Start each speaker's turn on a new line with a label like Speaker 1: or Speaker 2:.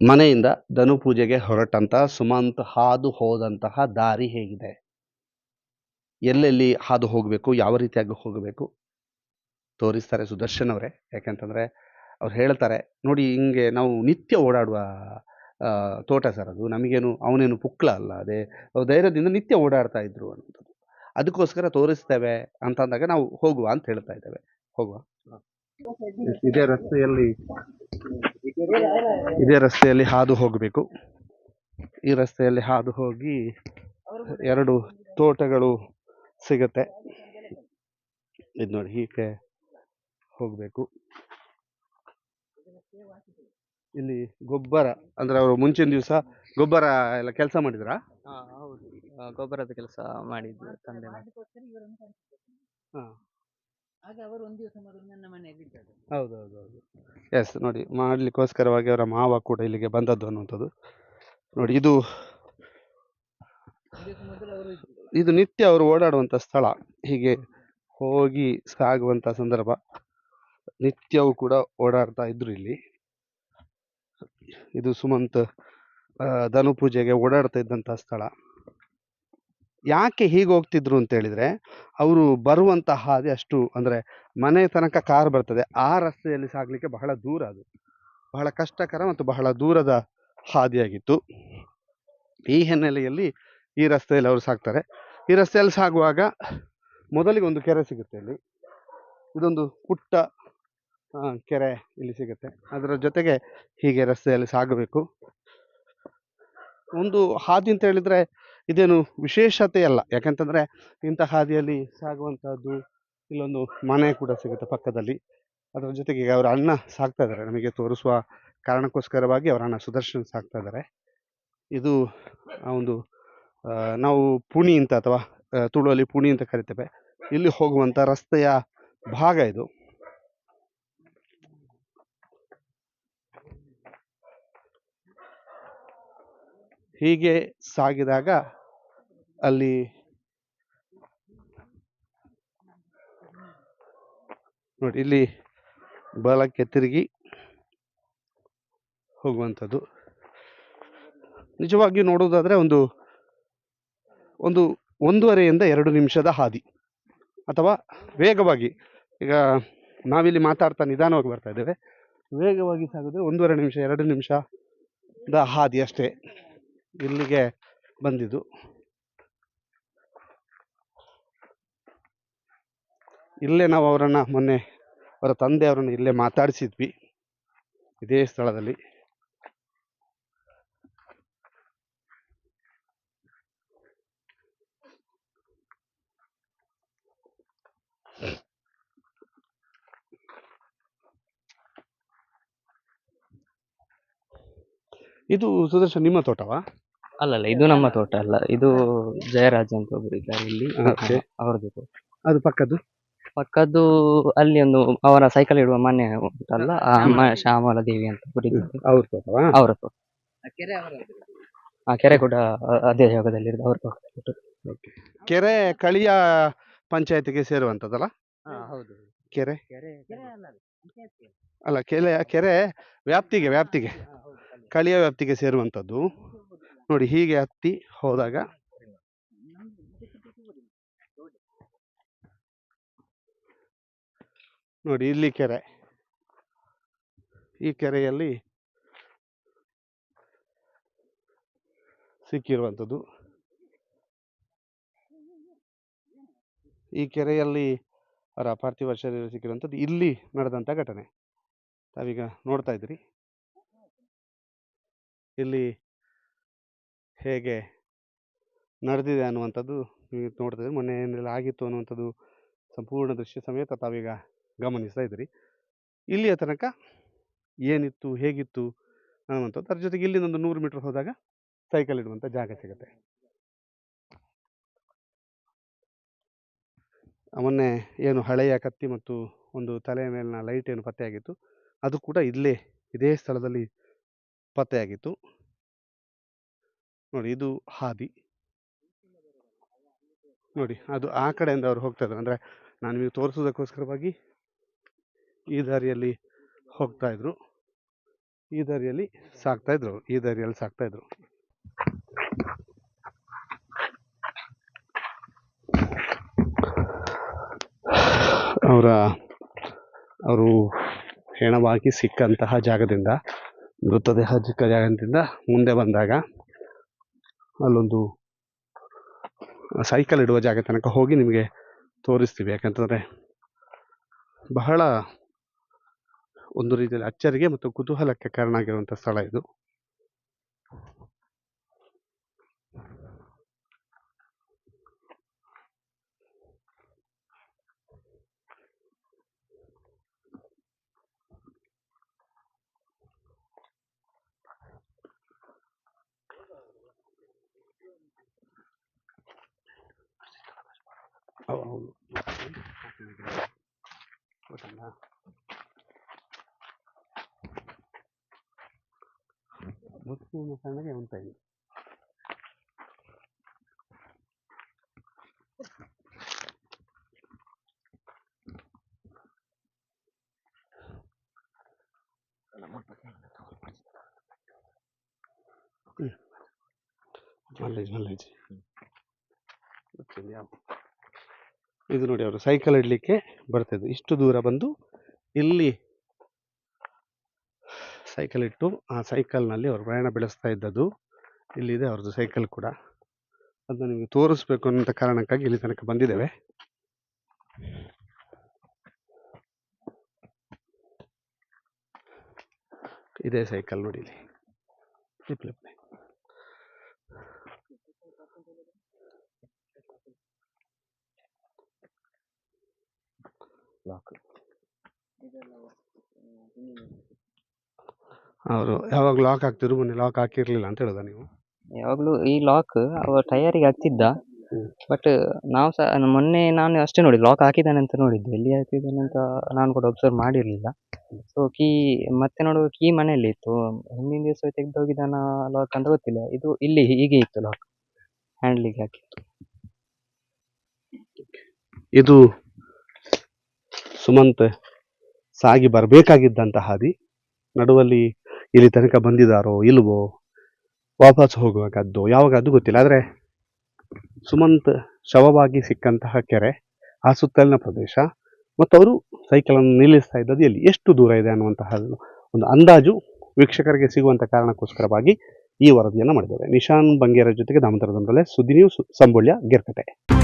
Speaker 1: ಮನೆಯಿಂದ ಧನು ಪೂಜೆಗೆ ಹೊರಟಂತಹ ಸುಮಂತ್ ಹಾದು ಹೋದಂತಹ ದಾರಿ ಹೇಗಿದೆ? ಎಲ್ಲೆಲ್ಲಿ ಹಾದು ಹೋಗಬೇಕು, ಯಾವ ರೀತಿಯಾಗಿ ಹೋಗಬೇಕು? ತೋರಿಸ್ತಾರೆ ಸುದರ್ಶನ್ ಅವರೇ. ಯಾಕೆಂತಂದರೆ ಅವ್ರು ಹೇಳ್ತಾರೆ, ನೋಡಿ, ಹಿಂಗೆ ನಾವು ನಿತ್ಯ ಓಡಾಡುವ ತೋಟ ಸರ್ ಅದು. ನಮಗೇನು, ಅವನೇನು ಪುಕ್ಲ ಅಲ್ಲ. ಅದೇ ಧೈರ್ಯದಿಂದ ನಿತ್ಯ ಓಡಾಡ್ತಾ ಇದ್ರು ಅನ್ನೋದು ಅದಕ್ಕೋಸ್ಕರ ತೋರಿಸ್ತೇವೆ ಅಂತಂದಾಗ ನಾವು ಹೋಗುವ ಅಂತ ಹೇಳ್ತಾ ಇದ್ದೇವೆ. ಹೋಗುವ. ಇದೇ ರಸ್ತೆಯಲ್ಲಿ ಇದೇ ರಸ್ತೆಯಲ್ಲಿ ಹಾದು ಹೋಗಬೇಕು. ಈ ರಸ್ತೆಯಲ್ಲಿ ಹಾದು ಹೋಗಿ ಎರಡು ತೋಟಗಳು ಸಿಗತ್ತೆ. ಇದು ನೋಡಿ ಹೀಗೆ ಹೋಗಬೇಕು. ಇಲ್ಲಿ ಗೊಬ್ಬರ ಅಂದ್ರೆ ಅವರು ಮುಂಚಿನ ದಿವಸ ಗೊಬ್ಬರ ಎಲ್ಲ ಕೆಲಸ ಮಾಡಿದ್ರಾ?
Speaker 2: ಗೊಬ್ಬರದ ಕೆಲಸ ಮಾಡಿದ್ದು ತಂದೆ.
Speaker 1: ಹಾ.
Speaker 3: ಆಗ ಅವರು ಒಂದು ದಿವಸ ಮೊದಲು ನನ್ನ ಮನೆಯಲ್ಲಿ ಇದ್ದದ್ದು.
Speaker 1: ಹೌದು ಹೌದು ಹೌದು ಎಸ್ ನೋಡಿ ಮಾಡ್ಲಿಕ್ಕೋಸ್ಕರವಾಗಿ ಅವರ ಮಾವ ಕೂಡ ಇಲ್ಲಿಗೆ ಬಂದದ್ದು ಅನ್ನುವಂಥದ್ದು. ನೋಡಿ ಇದು
Speaker 3: ಒಂದು ದಿವಸ ಮೊದಲು ಅವರು ಇದ್ರು
Speaker 1: ಇದು ನಿತ್ಯ ಅವರು ಓಡಾಡುವಂಥ ಸ್ಥಳ. ಹೀಗೆ ಹೋಗಿ ಸಾಗುವಂಥ ಸಂದರ್ಭ. ನಿತ್ಯವೂ ಕೂಡ ಓಡಾಡ್ತಾ ಇದ್ರು ಇಲ್ಲಿ. ಇದು ಸುಮಂತ್ ಆ, ಧನು ಪೂಜೆಗೆ ಓಡಾಡ್ತಾ ಇದ್ದಂಥ ಸ್ಥಳ. ಯಾಕೆ ಹೀಗೆ ಹೋಗ್ತಿದ್ರು ಅಂತ ಹೇಳಿದ್ರೆ, ಅವರು ಬರುವಂತ ಹಾದಿ ಅಷ್ಟು ಅಂದರೆ ಮನೆ ತನಕ ಕಾರ್ ಬರ್ತದೆ, ಆ ರಸ್ತೆಯಲ್ಲಿ ಸಾಗಲಿಕ್ಕೆ ಬಹಳ ದೂರ ಅದು. ಬಹಳ ಕಷ್ಟಕರ ಮತ್ತು ಬಹಳ ದೂರದ ಹಾದಿಯಾಗಿತ್ತು. ಈ ಹಿನ್ನೆಲೆಯಲ್ಲಿ ಈ ರಸ್ತೆಯಲ್ಲಿ ಅವರು ಸಾಗ್ತಾರೆ. ಈ ರಸ್ತೆಯಲ್ಲಿ ಸಾಗುವಾಗ ಮೊದಲಿಗೆ ಒಂದು ಕೆರೆ ಸಿಗುತ್ತೆ ಇಲ್ಲಿ ಇದೊಂದು ಪುಟ್ಟ ಕೆರೆ ಇಲ್ಲಿ ಸಿಗುತ್ತೆ. ಅದರ ಜೊತೆಗೆ ಹೀಗೆ ರಸ್ತೆಯಲ್ಲಿ ಸಾಗಬೇಕು. ಒಂದು ಹಾದಿ ಅಂತ ಹೇಳಿದ್ರೆ ಇದೇನು ವಿಶೇಷತೆ ಅಲ್ಲ ಯಾಕಂತಂದ್ರೆ ಇಂಥ ಹಾದಿಯಲ್ಲಿ ಸಾಗುವಂಥದ್ದು ಇಲ್ಲೊಂದು ಮನೆ ಕೂಡ ಸಿಗುತ್ತೆ ಪಕ್ಕದಲ್ಲಿ. ಅದರ ಜೊತೆಗೆ ಅವರ ಅಣ್ಣ ಸಾಕ್ತಾ ಇದ್ದಾರೆ. ನಮಗೆ ತೋರಿಸುವ ಕಾರಣಕ್ಕೋಸ್ಕರವಾಗಿ ಅವರ ಅಣ್ಣ ಸುದರ್ಶನ್ ಸಾಕ್ತಾ ಇದ್ದಾರೆ. ಇದು ಒಂದು ನಾವು ಪುಣಿ ಅಂತ ಅಥವಾ ತುಳುವಲ್ಲಿ ಪುಣಿ ಅಂತ ಕರಿತೇವೆ. ಇಲ್ಲಿ ಹೋಗುವಂತ ರಸ್ತೆಯ ಭಾಗ ಇದು. ಹೀಗೆ ಸಾಗಿದಾಗ ಅಲ್ಲಿ ನೋಡಿ ಇಲ್ಲಿ ಬಲಕ್ಕೆ ತಿರುಗಿ ಹೋಗುವಂಥದ್ದು. ನಿಜವಾಗಿಯೂ ನೋಡೋದಾದರೆ ಒಂದು ಒಂದು ಒಂದೂವರೆಯಿಂದ ಎರಡು ನಿಮಿಷದ ಹಾದಿ. ಅಥವಾ ವೇಗವಾಗಿ, ಈಗ ನಾವಿಲ್ಲಿ ಮಾತಾಡ್ತಾ ನಿಧಾನವಾಗಿ ಬರ್ತಾ ಇದ್ದೇವೆ. ವೇಗವಾಗಿ ಸಾಗಿದ್ರೆ ಒಂದೂವರೆ ನಿಮಿಷ, ಎರಡು ನಿಮಿಷದ ಹಾದಿ ಅಷ್ಟೇ ಇಲ್ಲಿಗೆ ಬಂದಿದ್ದು. ಇಲ್ಲೇ ನಾವು ಅವರನ್ನು ಮೊನ್ನೆ ಅವರ ತಂದೆ ಅವರನ್ನು ಇಲ್ಲೇ ಮಾತಾಡಿಸಿದ್ವಿ. ಇದೇ ಸ್ಥಳದಲ್ಲಿ. ಇದು ಸುದರ್ಶನ್ ನಿಮ್ಮ ತೋಟವಾ?
Speaker 2: ಅಲ್ಲಲ್ಲ ಇದು ನಮ್ಮ ತೋಟ ಅಲ್ಲ. ಇದು ಜಯರಾಜ್ ಅಂತ ಒಬ್ರು ಇದ್ದಾರೆ ಇಲ್ಲಿ. ಅವ್ರದ್ದು ತೋಟ.
Speaker 1: ಅದು ಪಕ್ಕದ್ದು?
Speaker 2: ಪಕ್ಕದ್ದು ಅಲ್ಲಿ ಒಂದು ಅವರ ಸೈಕಲ್ ಇಡುವ ಮನೆ ಉಂಟಲ್ಲ ಆ ಅಮ್ಮ ಶ್ಯಾಮಲ ದೇವಿ ಅಂತ
Speaker 1: ಅವ್ರ ತೋಟವಾ?
Speaker 2: ಅವರ ತೋಟ.
Speaker 3: ಆ ಕೆರೆ ಅವರದ್ದು
Speaker 2: ಆ ಕೆರೆ ಕೂಡ ಅ- ಅದೇ ಜಾಗದಲ್ಲಿ ಇರೋದು ಅವ್ರ ತೋಟ
Speaker 1: ಕೆರೆ ಕಳಿಯ ಪಂಚಾಯತಿಗೆ ಸೇರುವಂತದ್ದಲ್ಲ
Speaker 2: ಹೌದು.
Speaker 1: ಕೆರೆ?
Speaker 3: ಅಲ್ಲ
Speaker 1: ಕೆರೆ ಕೆರೆ ವ್ಯಾಪ್ತಿಗೆ ವ್ಯಾಪ್ತಿಗೆ. ಕಳಿಯ ವ್ಯಾಪ್ತಿಗೆ ಸೇರುವಂತದ್ದು. ನೋಡಿ ಹೀಗೆ ಹತ್ತಿ ಹೋದಾಗ ನೋಡಿ ಇಲ್ಲಿ ಕೆರೆ. ಈ ಕೆರೆಯಲ್ಲಿ ಸಿಕ್ಕಿರುವಂಥದ್ದು. ಈ ಕೆರೆಯಲ್ಲಿ ಅವರ ಪಾರ್ಥಿವ ಶರೀರ ಸಿಕ್ಕಿರುವಂಥದ್ದು ಇಲ್ಲಿ ನಡೆದಂಥ ಘಟನೆ. ತಾವೀಗ ನೋಡ್ತಾ ಇದ್ರಿ ಇಲ್ಲಿ ಹೇಗೆ ನಡೆದಿದೆ ಅನ್ನುವಂಥದ್ದು ನೀವು ನೋಡ್ತಾ ಇದ್ರಿ ಮೊನ್ನೆ ಏನೆಲ್ಲ, ಆಗಿತ್ತು ಅನ್ನುವಂಥದ್ದು ಸಂಪೂರ್ಣ ದೃಶ್ಯ ಸಮೇತ ತಾವೀಗ ಗಮನಿಸ್ತಾ ಇದ್ದೀರಿ. ಇಲ್ಲಿಯ ತನಕ ಏನಿತ್ತು, ಹೇಗಿತ್ತು ಅನ್ನುವಂಥದ್ದು. ಅದ್ರ ಜೊತೆಗೆ ಇಲ್ಲಿಂದ ಒಂದು ನೂರು ಮೀಟರ್ ಹೋದಾಗ ಸೈಕಲ್ ಇಡುವಂಥ ಜಾಗ ಸಿಗುತ್ತೆ. ಮೊನ್ನೆ ಏನು ಹಳೆಯ ಕತ್ತಿ ಮತ್ತು ಒಂದು ತಲೆಯ ಮೇಲಿನ ಲೈಟ್ ಏನು ಪತ್ತೆಯಾಗಿತ್ತು, ಅದು ಕೂಡ ಇಲ್ಲೇ, ಇದೇ ಸ್ಥಳದಲ್ಲಿ ಪತ್ತೆಯಾಗಿತ್ತು. ನೋಡಿ, ಇದು ಹಾದಿ. ನೋಡಿ, ಅದು ಆ ಕಡೆಯಿಂದ ಅವ್ರು ಹೋಗ್ತಾ ಇದ್ದಾರೆ. ಅಂದರೆ ನಾನು ನಿಮಗೆ ತೋರಿಸೋದಕ್ಕೋಸ್ಕರವಾಗಿ ಈ ದಾರಿಯಲ್ಲಿ ಹೋಗ್ತಾ ಇದ್ರು. ಈ ದಾರಿಯಲ್ಲಿ ಸಾಕ್ತಾ ಇದ್ರು. ಈ ದಾರಿಯಲ್ಲಿ ಸಾಕ್ತಾ ಇದ್ರು. ಅವರ, ಅವರು ಹೆಣವಾಗಿ ಸಿಕ್ಕಂತಹ ಜಾಗದಿಂದ ಮೃತದೇಹ ಚಿಕ್ಕ ಜಾಗದಿಂದ ಮುಂದೆ ಬಂದಾಗ, ಅಲ್ಲೊಂದು ಸೈಕಲ್ ಇಡುವ ಜಾಗ ತನಕ ಹೋಗಿ ನಿಮಗೆ ತೋರಿಸ್ತೀವಿ. ಯಾಕಂತಂದರೆ ಬಹಳ ಒಂದು ರೀತಿಯಲ್ಲಿ ಅಚ್ಚರಿಗೆ ಮತ್ತು ಕುತೂಹಲಕ್ಕೆ ಕಾರಣ ಆಗಿರುವಂಥ ಸ್ಥಳ ಇದು. ಮುಸ್ಲಿಂ ಸಣ್ಣಗೆ ಉಂಟಾಗಿದೆ ಇದು ನೋಡಿ ಅವರು ಸೈಕಲ್ ಇಡಲಿಕ್ಕೆ ಬರ್ತಿದ್ರು ಇಷ್ಟು ದೂರ ಬಂದು ಇಲ್ಲಿ ಸೈಕಲ್ ಇಟ್ಟು, ಆ ಸೈಕಲ್ನಲ್ಲಿ ಅವರು ಪ್ರಯಾಣ ಬೆಳೆಸ್ತಾ ಇದ್ದದ್ದು. ಇಲ್ಲಿದೆ ಅವ್ರದ್ದು ಸೈಕಲ್ ಕೂಡ. ಅದನ್ನ ನಿಮಗೆ ತೋರಿಸ್ಬೇಕು ಅನ್ನೋ ಕಾರಣಕ್ಕಾಗಿ ಇಲ್ಲಿ ತನಕ ಬಂದಿದ್ದೇವೆ. ಇದೇ ಸೈಕಲ್ ನೋಡಿ ಇಲ್ಲಿ. ಲಾಕ್. ಅವರು ಯಾವಾಗ ಲಾಕ್ ಹಾಕ್ತಿದ್ರು ಮೊನ್ನೆ ಲಾಕ್ ಹಾಕಿರ್ಲಿಲ್ಲ ಅಂತ ಹೇಳಿದ ನೀವು?
Speaker 2: ಯಾವಾಗಲೂ ಈ ಲಾಕ್ ಅವ ಟಯರಿಗೆ
Speaker 1: ಹಾಕ್ತಿದ್ದ.
Speaker 2: ಬಟ್ ನಾವು ಸಹ ಮೊನ್ನೆ ನಾನು ಅಷ್ಟೇ ನೋಡಿ ಲಾಕ್ ಹಾಕಿದ್ದಾನೆ ಅಂತ ನೋಡಿದ್ದು. ಎಲ್ಲಿ ಹಾಕಿದ್ದಾನೆ ಅಂತ ನಾನು ಕೂಡ ಒಬ್ಸರ್ವ್ ಮಾಡಿರಲಿಲ್ಲ. ಸೊ ಕೀ ಮತ್ತೆ ನೋಡುವ ಕೀ ಮನೆಯಲ್ಲಿ ಇತ್ತು. ಹಿಂದಿನ ದಿವಸ ತೆಗೆದು ಹೋಗಿದ್ದಾನ ಲಾಕ್ ಅಂತ ಗೊತ್ತಿಲ್ಲ. ಇದು ಇಲ್ಲಿ ಹೀಗೆ ಇತ್ತು ಲಾಕ್ ಹ್ಯಾಂಡ್ಲಿಗೆ ಹಾಕಿತ್ತು
Speaker 1: ಇದು ಸುಮಂತ್ ಸಾಗಿ ಬರಬೇಕಾಗಿದ್ದಂತಹ ಹಾದಿ. ನಡುವಲ್ಲಿ ಇಲ್ಲಿ ತನಕ ಬಂದಿದ್ದಾರೋ ಇಲ್ವೋ? ವಾಪಸ್ ಹೋಗುವಾಗದ್ದು? ಯಾವಾಗ ಅದು ಗೊತ್ತಿಲ್ಲ. ಆದರೆ ಸುಮಂತ್ ಶವವಾಗಿ ಸಿಕ್ಕಂತಹ ಕೆರೆ ಆ ಸುತ್ತಲಿನ ಪ್ರದೇಶ. ಮತ್ತು ಅವರು ಸೈಕಲನ್ನು ನಿಲ್ಲಿಸ್ತಾ ಇದ್ದದ್ದು ಎಲ್ಲಿ? ಎಷ್ಟು ದೂರ ಇದೆ ಅನ್ನುವಂತಹ ಒಂದು ಅಂದಾಜು ವೀಕ್ಷಕರಿಗೆ ಸಿಗುವಂಥ ಕಾರಣಕ್ಕೋಸ್ಕರವಾಗಿ ಈ ವರದಿಯನ್ನು ಮಾಡಿದ್ದಾರೆ. ನಿಶಾನ್ ಬಂಗೇರ ಜೊತೆಗೆ ದಾಮೋದರ ದಂಡಲೆ ಸುದ್ದಿ ನ್ಯೂಸ್, ಸಂಬೊಳ್ಯ ಗೆರ್ಕಟೆ